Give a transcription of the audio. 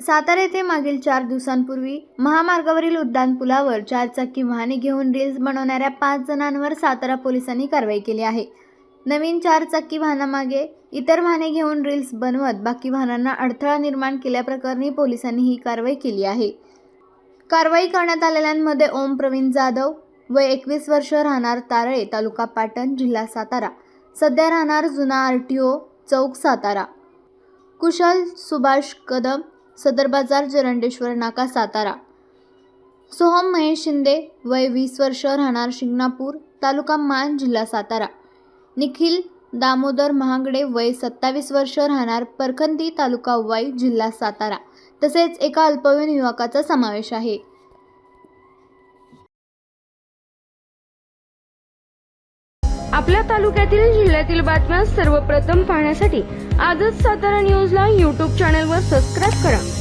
सातारा येथे मागील चार दिवसांपूर्वी महामार्गावरील उड्डाण पुलावर चारचाकी वाहने घेऊन रील्स बनवणाऱ्या पाच जणांवर सातारा पोलिसांनी कारवाई केली आहे. नवीन चारचाकी वाहनामागे इतर वाहने घेऊन रील्स बनवत बाकी वाहनांना अडथळा निर्माण केल्याप्रकरणी पोलिसांनी ही कारवाई केली आहे. कारवाई करण्यात आलेल्यांमध्ये ओम प्रवीण जाधव वय एकवीस वर्ष राहणार तारळे तालुका पाटण जिल्हा सातारा. सध्या राहणार जुना आर टी ओ चौक सातारा. कुशल सुभाष कदम सदर बाजार जरंडेश्वर नाका सातारा. सोहम महेश शिंदे वय वीस वर्ष राहणार शिंगणापूर तालुका मान जिल्हा सातारा. निखिल दामोदर महागडे वय सत्तावीस वर्ष राहणार परखंदी तालुका वाई जिल्हा सातारा. तसेच एका अल्पवयीन युवकाचा समावेश आहे. आपल्या तालुक्यातील जिल्ह्यातील बातम्या सर्वप्रथम पाहण्यासाठी आजच सातारा न्यूजला यूट्यूब चॅनलवर सबस्क्राईब करा.